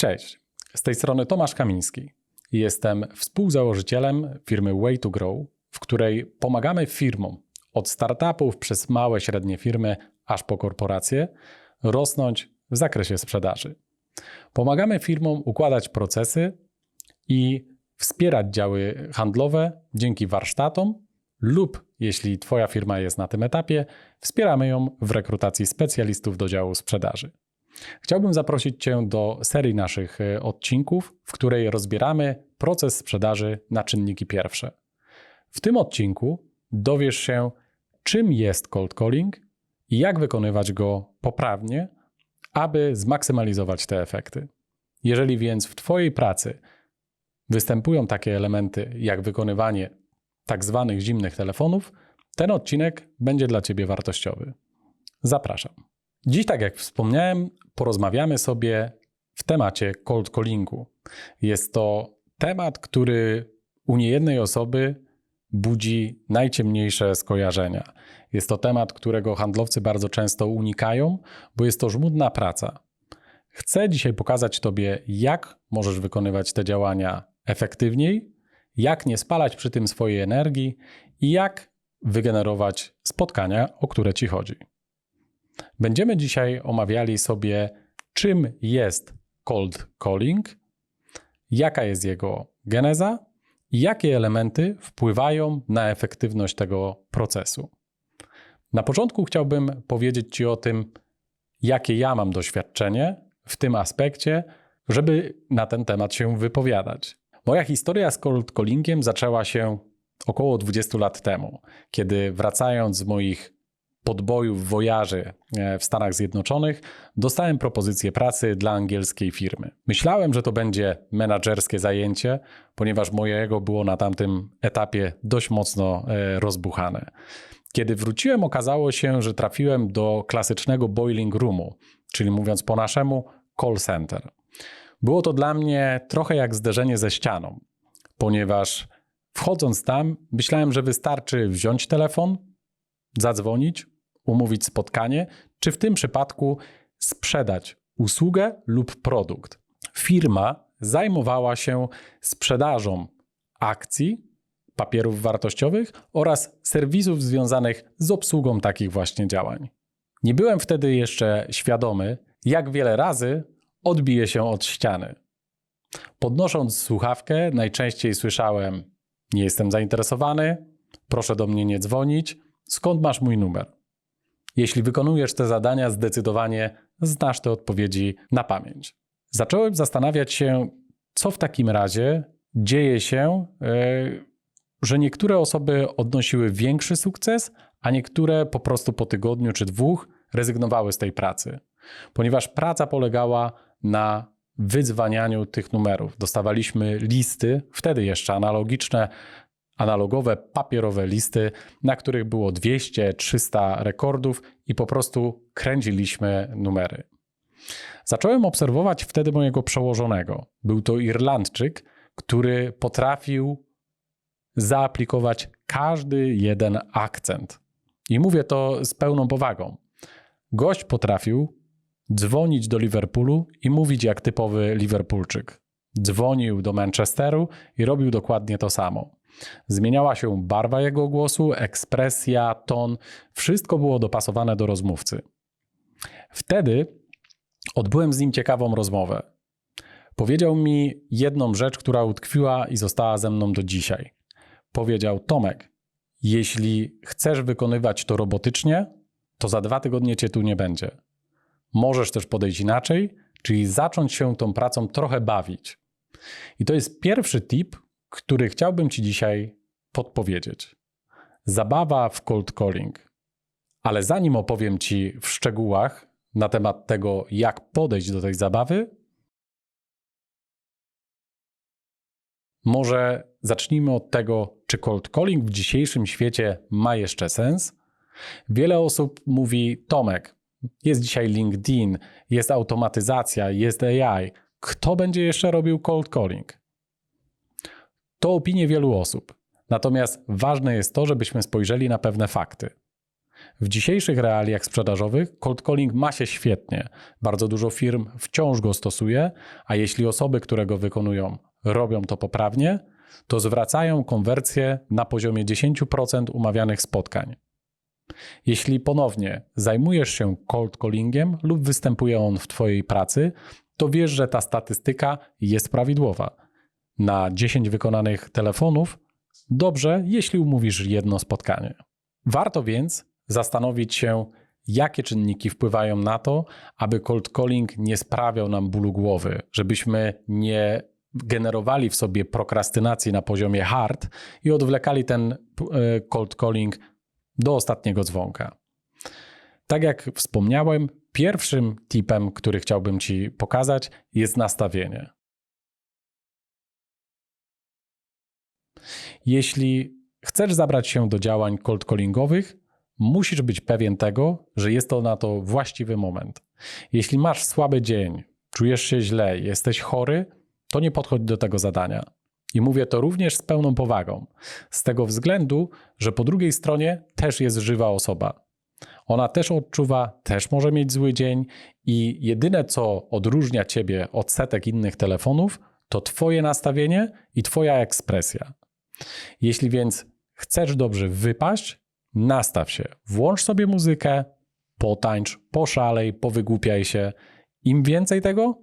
Cześć, z tej strony Tomasz Kamiński. Jestem współzałożycielem firmy Way to Grow, w której pomagamy firmom od startupów przez małe, średnie firmy aż po korporacje rosnąć w zakresie sprzedaży. Pomagamy firmom układać procesy i wspierać działy handlowe dzięki warsztatom lub jeśli Twoja firma jest na tym etapie, wspieramy ją w rekrutacji specjalistów do działu sprzedaży. Chciałbym zaprosić Cię do serii naszych e, odcinków, w której rozbieramy proces sprzedaży na czynniki pierwsze. W tym odcinku dowiesz się, czym jest cold calling i jak wykonywać go poprawnie, aby zmaksymalizować te efekty. Jeżeli więc w Twojej pracy występują takie elementy jak wykonywanie tak zwanych zimnych telefonów, ten odcinek będzie dla Ciebie wartościowy. Zapraszam. Dziś, tak jak wspomniałem, porozmawiamy sobie w temacie cold callingu. Jest to temat, który u niejednej osoby budzi najciemniejsze skojarzenia. Jest to temat, którego handlowcy bardzo często unikają, bo jest to żmudna praca. Chcę dzisiaj pokazać Tobie, jak możesz wykonywać te działania efektywniej, jak nie spalać przy tym swojej energii i jak wygenerować spotkania, o które Ci chodzi. Będziemy dzisiaj omawiali sobie, czym jest cold calling, jaka jest jego geneza i jakie elementy wpływają na efektywność tego procesu. Na początku chciałbym powiedzieć Ci o tym, jakie ja mam doświadczenie w tym aspekcie, żeby na ten temat się wypowiadać. Moja historia z cold callingiem zaczęła się około 20 lat temu, kiedy wracając z moich podbojów wojaży e, w Stanach Zjednoczonych dostałem propozycję pracy dla angielskiej firmy. Myślałem, że to będzie menadżerskie zajęcie, ponieważ mojego było na tamtym etapie dość mocno e, rozbuchane. Kiedy wróciłem, okazało się, że trafiłem do klasycznego boiling roomu, czyli mówiąc po naszemu, call center. Było to dla mnie trochę jak zderzenie ze ścianą, ponieważ wchodząc tam, myślałem, że wystarczy wziąć telefon, zadzwonić, umówić spotkanie, czy w tym przypadku sprzedać usługę lub produkt. Firma zajmowała się sprzedażą akcji, papierów wartościowych oraz serwisów związanych z obsługą takich właśnie działań. Nie byłem wtedy jeszcze świadomy, jak wiele razy odbije się od ściany. Podnosząc słuchawkę, najczęściej słyszałem: Nie jestem zainteresowany, proszę do mnie nie dzwonić, skąd masz mój numer? Jeśli wykonujesz te zadania, zdecydowanie znasz te odpowiedzi na pamięć. Zacząłem zastanawiać się, co w takim razie dzieje się, yy, że niektóre osoby odnosiły większy sukces, a niektóre po prostu po tygodniu czy dwóch rezygnowały z tej pracy. Ponieważ praca polegała na wydzwanianiu tych numerów. Dostawaliśmy listy, wtedy jeszcze analogiczne, analogowe, papierowe listy, na których było 200-300 rekordów i po prostu kręciliśmy numery. Zacząłem obserwować wtedy mojego przełożonego. Był to Irlandczyk, który potrafił zaaplikować każdy jeden akcent. I mówię to z pełną powagą. Gość potrafił dzwonić do Liverpoolu i mówić jak typowy Liverpoolczyk. Dzwonił do Manchesteru i robił dokładnie to samo. Zmieniała się barwa jego głosu, ekspresja, ton, wszystko było dopasowane do rozmówcy. Wtedy odbyłem z nim ciekawą rozmowę. Powiedział mi jedną rzecz, która utkwiła i została ze mną do dzisiaj. Powiedział: Tomek, jeśli chcesz wykonywać to robotycznie, to za dwa tygodnie cię tu nie będzie. Możesz też podejść inaczej, czyli zacząć się tą pracą trochę bawić. I to jest pierwszy tip, który chciałbym Ci dzisiaj podpowiedzieć. Zabawa w cold calling. Ale zanim opowiem Ci w szczegółach na temat tego, jak podejść do tej zabawy, może zacznijmy od tego, czy cold calling w dzisiejszym świecie ma jeszcze sens. Wiele osób mówi: Tomek, jest dzisiaj LinkedIn, jest automatyzacja, jest AI. Kto będzie jeszcze robił cold calling? To opinie wielu osób. Natomiast ważne jest to, żebyśmy spojrzeli na pewne fakty. W dzisiejszych realiach sprzedażowych cold calling ma się świetnie. Bardzo dużo firm wciąż go stosuje, a jeśli osoby, które go wykonują, robią to poprawnie, to zwracają konwersję na poziomie 10% umawianych spotkań. Jeśli ponownie zajmujesz się cold callingiem lub występuje on w Twojej pracy, to wiesz, że ta statystyka jest prawidłowa. Na 10 wykonanych telefonów dobrze, jeśli umówisz jedno spotkanie. Warto więc zastanowić się, jakie czynniki wpływają na to, aby cold calling nie sprawiał nam bólu głowy, żebyśmy nie generowali w sobie prokrastynacji na poziomie hard i odwlekali ten e, cold calling do ostatniego dzwonka. Tak jak wspomniałem, pierwszym tipem, który chciałbym Ci pokazać, jest nastawienie. Jeśli chcesz zabrać się do działań cold callingowych, musisz być pewien tego, że jest to na to właściwy moment. Jeśli masz słaby dzień, czujesz się źle, jesteś chory, to nie podchodź do tego zadania. I mówię to również z pełną powagą, z tego względu, że po drugiej stronie też jest żywa osoba. Ona też odczuwa, też może mieć zły dzień, i jedyne co odróżnia ciebie od setek innych telefonów, to Twoje nastawienie i Twoja ekspresja. Jeśli więc chcesz dobrze wypaść, nastaw się, włącz sobie muzykę, potańcz, poszalej, powygłupiaj się. Im więcej tego,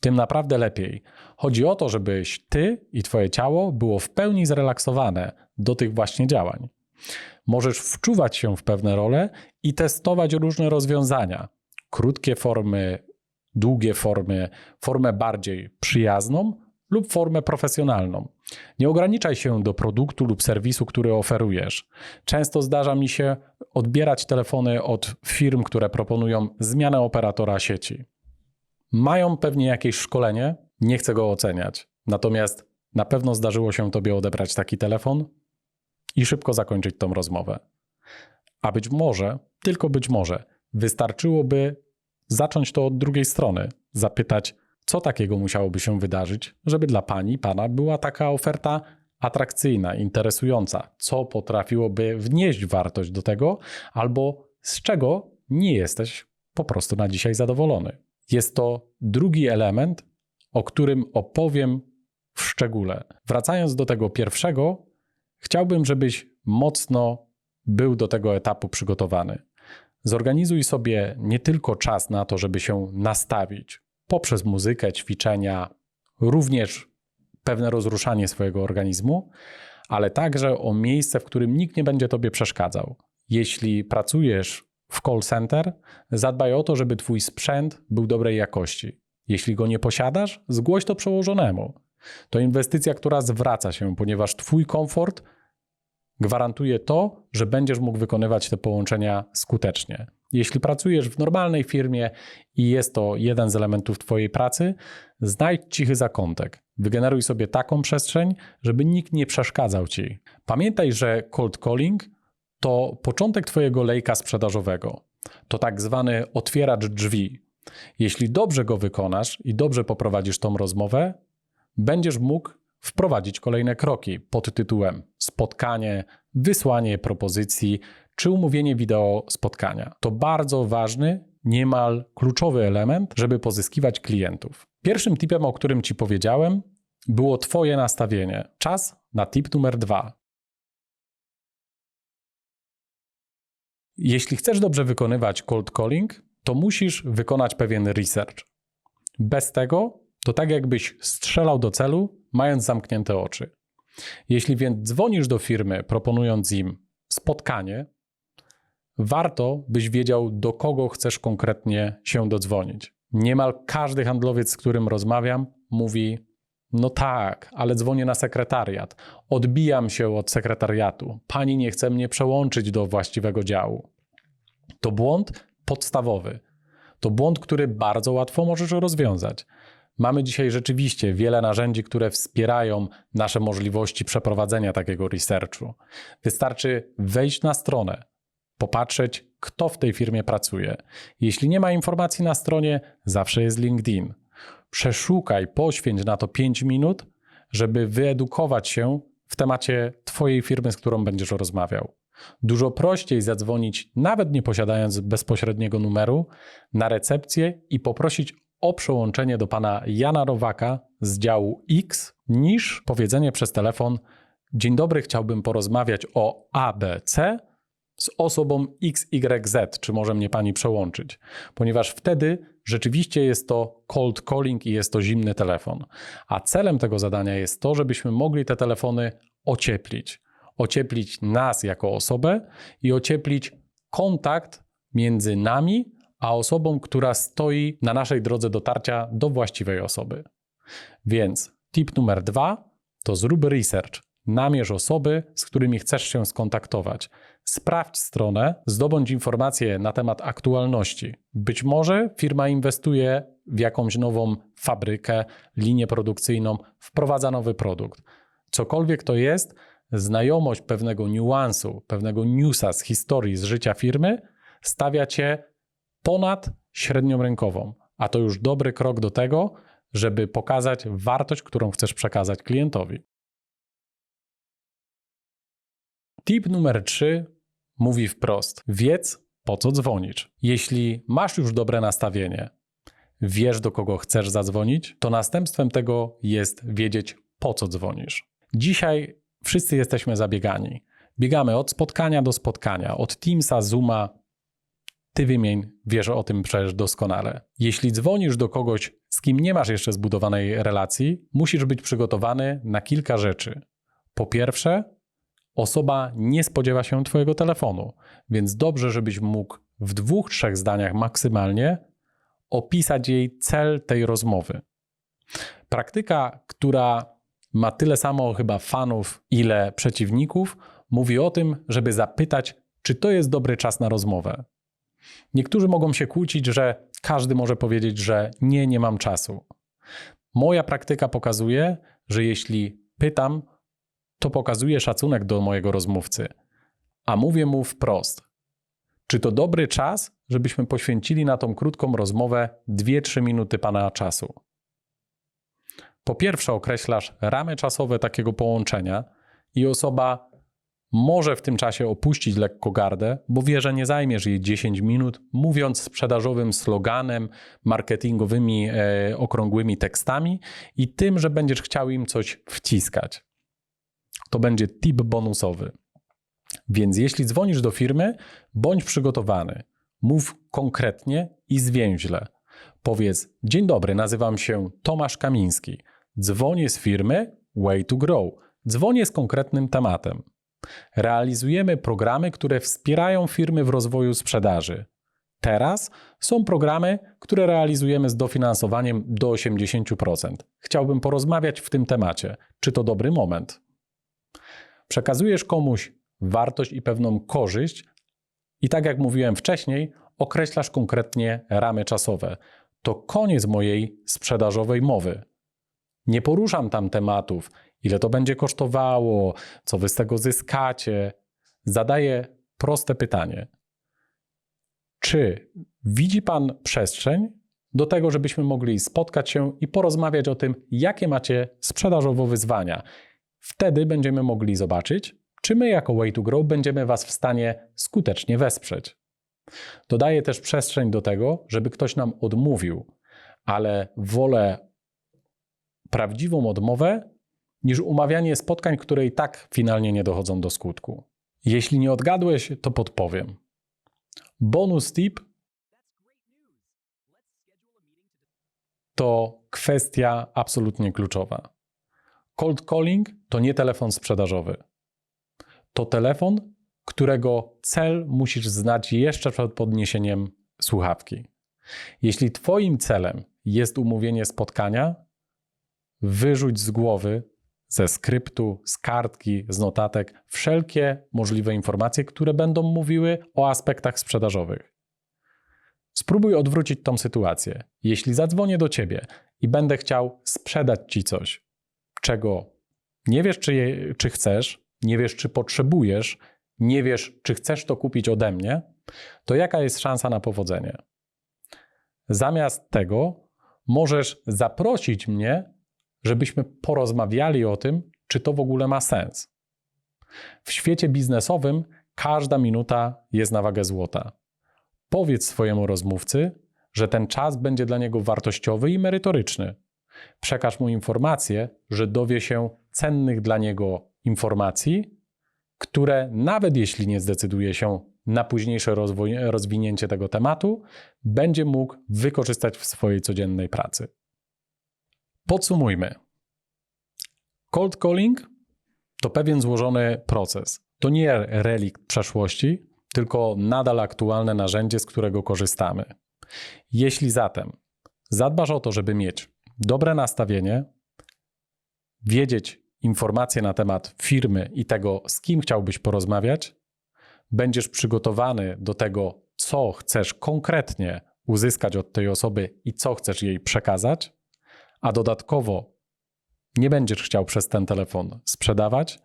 tym naprawdę lepiej. Chodzi o to, żebyś ty i twoje ciało było w pełni zrelaksowane do tych właśnie działań. Możesz wczuwać się w pewne role i testować różne rozwiązania. Krótkie formy, długie formy, formę bardziej przyjazną lub formę profesjonalną. Nie ograniczaj się do produktu lub serwisu, który oferujesz. Często zdarza mi się odbierać telefony od firm, które proponują zmianę operatora sieci. Mają pewnie jakieś szkolenie, nie chcę go oceniać. Natomiast na pewno zdarzyło się tobie odebrać taki telefon i szybko zakończyć tą rozmowę. A być może, tylko być może, wystarczyłoby zacząć to od drugiej strony, zapytać, co takiego musiałoby się wydarzyć, żeby dla pani, pana była taka oferta atrakcyjna, interesująca, co potrafiłoby wnieść wartość do tego, albo z czego nie jesteś po prostu na dzisiaj zadowolony. Jest to drugi element, o którym opowiem w szczególe. Wracając do tego pierwszego, chciałbym, żebyś mocno był do tego etapu przygotowany. Zorganizuj sobie nie tylko czas na to, żeby się nastawić poprzez muzykę, ćwiczenia, również pewne rozruszanie swojego organizmu, ale także o miejsce, w którym nikt nie będzie tobie przeszkadzał. Jeśli pracujesz w call center, zadbaj o to, żeby Twój sprzęt był dobrej jakości. Jeśli go nie posiadasz, zgłoś to przełożonemu. To inwestycja, która zwraca się, ponieważ Twój komfort gwarantuje to, że będziesz mógł wykonywać te połączenia skutecznie. Jeśli pracujesz w normalnej firmie i jest to jeden z elementów Twojej pracy, znajdź cichy zakątek. Wygeneruj sobie taką przestrzeń, żeby nikt nie przeszkadzał Ci. Pamiętaj, że cold calling to początek Twojego lejka sprzedażowego. To tak zwany otwieracz drzwi. Jeśli dobrze go wykonasz i dobrze poprowadzisz tą rozmowę, będziesz mógł wprowadzić kolejne kroki pod tytułem spotkanie, wysłanie propozycji czy umówienie wideo spotkania. To bardzo ważny, niemal kluczowy element, żeby pozyskiwać klientów. Pierwszym tipem, o którym Ci powiedziałem, było Twoje nastawienie. Czas na tip numer dwa. Jeśli chcesz dobrze wykonywać cold calling, to musisz wykonać pewien research. Bez tego to tak jakbyś strzelał do celu, mając zamknięte oczy. Jeśli więc dzwonisz do firmy, proponując im spotkanie, warto byś wiedział, do kogo chcesz konkretnie się dodzwonić. Niemal każdy handlowiec, z którym rozmawiam, mówi: No tak, ale dzwonię na sekretariat. Odbijam się od sekretariatu. Pani nie chce mnie przełączyć do właściwego działu. To błąd podstawowy. To błąd, który bardzo łatwo możesz rozwiązać. Mamy dzisiaj rzeczywiście wiele narzędzi, które wspierają nasze możliwości przeprowadzenia takiego researchu. Wystarczy wejść na stronę, popatrzeć, kto w tej firmie pracuje. Jeśli nie ma informacji na stronie, zawsze jest LinkedIn. Przeszukaj, poświęć na to 5 minut, żeby wyedukować się w temacie Twojej firmy, z którą będziesz rozmawiał. Dużo prościej zadzwonić, nawet nie posiadając bezpośredniego numeru, na recepcję i poprosić o przełączenie do pana Jana Rowaka z działu X, niż powiedzenie przez telefon: Dzień dobry, chciałbym porozmawiać o ABC z osobą XYZ, czy może mnie pani przełączyć? Ponieważ wtedy rzeczywiście jest to cold calling i jest to zimny telefon. A celem tego zadania jest to, żebyśmy mogli te telefony ocieplić. Ocieplić nas jako osobę i ocieplić kontakt między nami a osobą, która stoi na naszej drodze dotarcia do właściwej osoby. Więc tip numer dwa to zrób research. Namierz osoby, z którymi chcesz się skontaktować. Sprawdź stronę, zdobądź informacje na temat aktualności. Być może firma inwestuje w jakąś nową fabrykę, linię produkcyjną, wprowadza nowy produkt. Cokolwiek to jest, znajomość pewnego niuansu, pewnego newsa z historii, z życia firmy stawia cię ponad średnią rynkową. A to już dobry krok do tego, żeby pokazać wartość, którą chcesz przekazać klientowi. Tip numer 3 mówi wprost: wiedz, po co dzwonisz. Jeśli masz już dobre nastawienie, wiesz, do kogo chcesz zadzwonić, to następstwem tego jest wiedzieć, po co dzwonisz. Dzisiaj wszyscy jesteśmy zabiegani. Biegamy od spotkania do spotkania, od Teamsa, Zooma. Ty wymień, wiesz o tym przecież doskonale. Jeśli dzwonisz do kogoś, z kim nie masz jeszcze zbudowanej relacji, musisz być przygotowany na kilka rzeczy. Po pierwsze, osoba nie spodziewa się Twojego telefonu, więc dobrze, żebyś mógł w dwóch, trzech zdaniach maksymalnie opisać jej cel tej rozmowy. Praktyka, która ma tyle samo chyba fanów, ile przeciwników, mówi o tym, żeby zapytać, czy to jest dobry czas na rozmowę. Niektórzy mogą się kłócić, że każdy może powiedzieć, że nie, nie mam czasu. Moja praktyka pokazuje, że jeśli pytam, to pokazuje szacunek do mojego rozmówcy. A mówię mu wprost: czy to dobry czas, żebyśmy poświęcili na tą krótką rozmowę 2-3 minuty pana czasu? Po pierwsze, określasz ramy czasowe takiego połączenia i osoba może w tym czasie opuścić lekko gardę, bo wie, że nie zajmiesz jej 10 minut mówiąc sprzedażowym sloganem, marketingowymi e, okrągłymi tekstami i tym, że będziesz chciał im coś wciskać. To będzie tip bonusowy. Więc jeśli dzwonisz do firmy, bądź przygotowany. Mów konkretnie i zwięźle. Powiedz: Dzień dobry, nazywam się Tomasz Kamiński. Dzwonię z firmy Way to Grow. Dzwonię z konkretnym tematem. Realizujemy programy, które wspierają firmy w rozwoju sprzedaży. Teraz są programy, które realizujemy z dofinansowaniem do 80%. Chciałbym porozmawiać w tym temacie. Czy to dobry moment? Przekazujesz komuś wartość i pewną korzyść, i tak jak mówiłem wcześniej, określasz konkretnie ramy czasowe. To koniec mojej sprzedażowej mowy. Nie poruszam tam tematów, ile to będzie kosztowało, co wy z tego zyskacie. Zadaję proste pytanie. Czy widzi Pan przestrzeń do tego, żebyśmy mogli spotkać się i porozmawiać o tym, jakie macie sprzedażowo wyzwania? Wtedy będziemy mogli zobaczyć, czy my jako Way to Grow będziemy Was w stanie skutecznie wesprzeć. Dodaję też przestrzeń do tego, żeby ktoś nam odmówił, ale wolę prawdziwą odmowę niż umawianie spotkań, które i tak finalnie nie dochodzą do skutku. Jeśli nie odgadłeś, to podpowiem. Bonus tip to kwestia absolutnie kluczowa. Cold calling to nie telefon sprzedażowy. To telefon, którego cel musisz znać jeszcze przed podniesieniem słuchawki. Jeśli Twoim celem jest umówienie spotkania, wyrzuć z głowy, ze skryptu, z kartki, z notatek wszelkie możliwe informacje, które będą mówiły o aspektach sprzedażowych. Spróbuj odwrócić tą sytuację. Jeśli zadzwonię do ciebie i będę chciał sprzedać ci coś, czego nie wiesz, czy, je, czy chcesz, nie wiesz, czy potrzebujesz, nie wiesz, czy chcesz to kupić ode mnie, to jaka jest szansa na powodzenie? Zamiast tego możesz zaprosić mnie, żebyśmy porozmawiali o tym, czy to w ogóle ma sens. W świecie biznesowym Każda minuta jest na wagę złota. Powiedz swojemu rozmówcy, że ten czas będzie dla niego wartościowy i merytoryczny. Przekaż mu informację, że dowie się cennych dla niego informacji, które nawet jeśli nie zdecyduje się na późniejsze rozwój, rozwinięcie tego tematu, będzie mógł wykorzystać w swojej codziennej pracy. Podsumujmy. Cold calling to pewien złożony proces. To nie relikt przeszłości, tylko nadal aktualne narzędzie, z którego korzystamy. Jeśli zatem zadbasz o to, żeby mieć dobre nastawienie, wiedzieć informacje na temat firmy i tego, z kim chciałbyś porozmawiać, będziesz przygotowany do tego, co chcesz konkretnie uzyskać od tej osoby i co chcesz jej przekazać, a dodatkowo nie będziesz chciał przez ten telefon sprzedawać,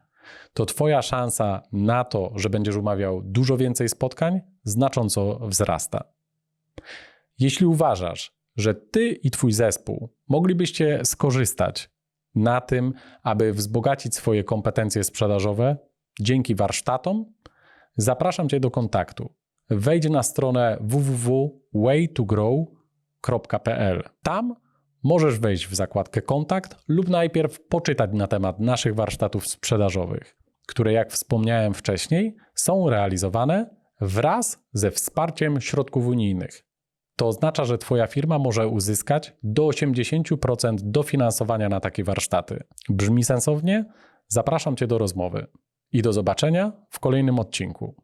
to Twoja szansa na to, że będziesz umawiał dużo więcej spotkań, znacząco wzrasta. Jeśli uważasz, że Ty i Twój zespół moglibyście skorzystać na tym, aby wzbogacić swoje kompetencje sprzedażowe dzięki warsztatom, zapraszam Cię do kontaktu. Wejdź na stronę www.waytogrow.pl. Tam możesz wejść w zakładkę kontakt lub najpierw poczytać na temat naszych warsztatów sprzedażowych, które, jak wspomniałem wcześniej, są realizowane wraz ze wsparciem środków unijnych. To oznacza, że Twoja firma może uzyskać do 80% dofinansowania na takie warsztaty. Brzmi sensownie? Zapraszam Cię do rozmowy i do zobaczenia w kolejnym odcinku.